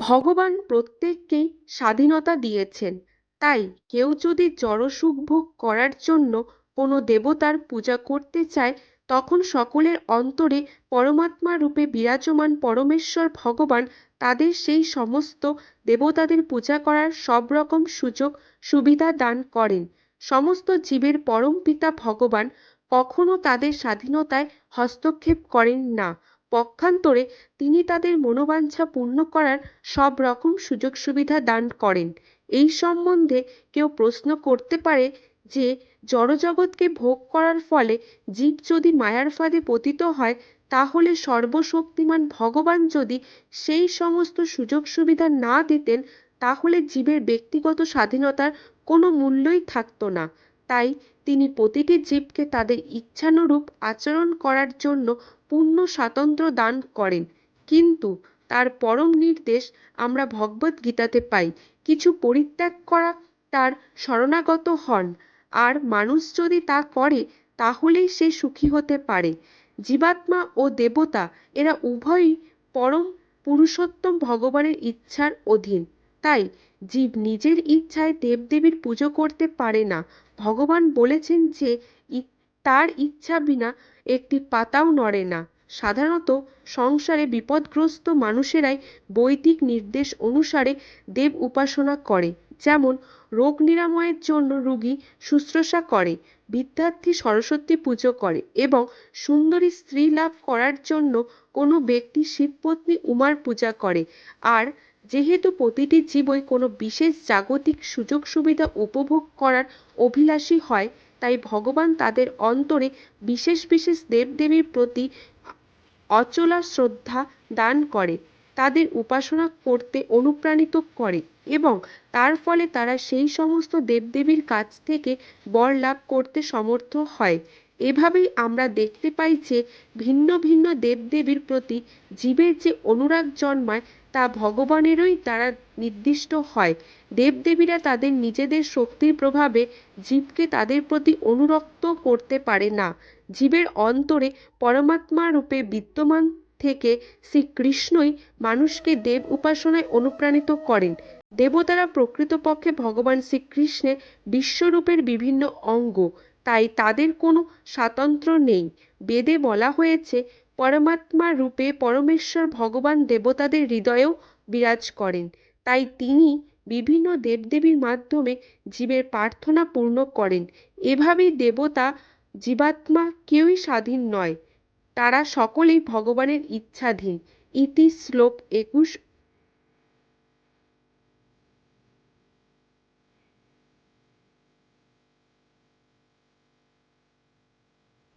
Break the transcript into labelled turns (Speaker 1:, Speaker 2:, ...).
Speaker 1: ভগবান প্রত্যেককেই স্বাধীনতা দিয়েছেন। তাই কেউ যদি জড়সুখ ভোগ করার জন্য কোনো দেবতার পূজা করতে চায়, তখন সকলের অন্তরে পরমাত্মা রূপে বিরাজমান পরমেশ্বর ভগবান তাদের সেই সমস্ত দেবতাদের পূজা করার সব রকম সুযোগ, সুবিধা দান করেন। সমস্ত জীবের পরম পিতা ভগবান কখনো তাদের স্বাধীনতায় হস্তক্ষেপ করেন না। পক্ষান্তরে তিনি তাদের মনোবাঞ্ছা পূর্ণ করার সব রকম সুযোগ সুবিধা দান করেন। এই সম্বন্ধে কেউ প্রশ্ন করতে পারে যে, জড়জগৎকে ভোগ করার ফলে জীব যদি মায়ার ফাঁদে পতিত হয়, তাহলে সর্বশক্তিমান ভগবান যদি সেই সমস্ত সুযোগ সুবিধা না দিতেন, তাহলে জীবের ব্যক্তিগত স্বাধীনতার কোনো মূল্যই থাকতো না। তাই তিনি প্রতিটি জীবকে তাদের ইচ্ছানুরূপ আচরণ করার জন্য পূর্ণ স্বাতন্ত্র্য দান করেন। কিন্তু তার পরম নির্দেশ আমরা ভগবদ্গীতাতে পাই, কিছু পরিত্যাগ করা তার শরণাগত হন। আর মানুষ যদি তা করে, তাহলেই সে সুখী হতে পারে। জীবাত্মা ও দেবতা, এরা উভয়ই পরম পুরুষোত্তম ভগবানের ইচ্ছার অধীন। তাই জীব নিজের ইচ্ছায় দেবদেবীর পুজো করতে পারে না। ভগবান বলেছেন যে তার ইচ্ছা বিনা একটি পাতাও নড়ে না। সাধারণত সংসারে বিপদগ্রস্ত মানুষেরাই বৈদিক নির্দেশ অনুসারে দেব উপাসনা করে, যেমন রোগ নিরাময়ের জন্য রুগী শুশ্রূষা করে, বিদ্যার্থী সরস্বতী পুজো করে এবং সুন্দরী স্ত্রী লাভ করার জন্য কোনো ব্যক্তি শিবপত্নী উমার পূজা করে। আর যেহেতু প্রতিটি জীবই কোনো বিশেষ জাগতিক সুযোগ সুবিধা উপভোগ করার অভিলাষী হয়, তাই ভগবান তাদের অন্তরে বিশেষ বিশেষ দেবদেবীর প্রতি অচলা শ্রদ্ধা দান করে, তাদের উপাসনা করতে অনুপ্রাণিত করে এবং তার ফলে তারা সেই সমস্ত দেবদেবীর কাছ থেকে বর লাভ করতে সমর্থ হয়। এভাবেই আমরা দেখতে পাই যে ভিন্ন ভিন্ন দেবদেবীর প্রতি জীবের যে অনুরাগ জন্মায় তা ভগবানেরই দ্বারা নির্দিষ্ট হয়। দেবদেবীরা তাদের নিজেদের শক্তির প্রভাবে জীবকে তাদের প্রতি অনুরক্ত করতে পারে না। জীবের অন্তরে পরমাত্মা রূপে বিদ্যমান থেকে শ্রীকৃষ্ণই মানুষকে দেব উপাসনায় অনুপ্রাণিত করেন। দেবতারা প্রকৃতপক্ষে ভগবান শ্রীকৃষ্ণের বিশ্বরূপের বিভিন্ন অঙ্গ, তাই তাদের কোনো স্বাতন্ত্র্য নেই। বেদে বলা হয়েছে পরমাত্মা রূপে পরমেশ্বর ভগবান দেবতাদের হৃদয়েও বিরাজ করেন। তাই তিনি বিভিন্ন দেবদেবীর মাধ্যমে জীবের প্রার্থনা পূর্ণ করেন। এভাবেই দেবতা জীবাত্মা কেউই স্বাধীন নয়, তারা সকলেই ভগবানের ইচ্ছাধীন। ইতি শ্লোক একুশ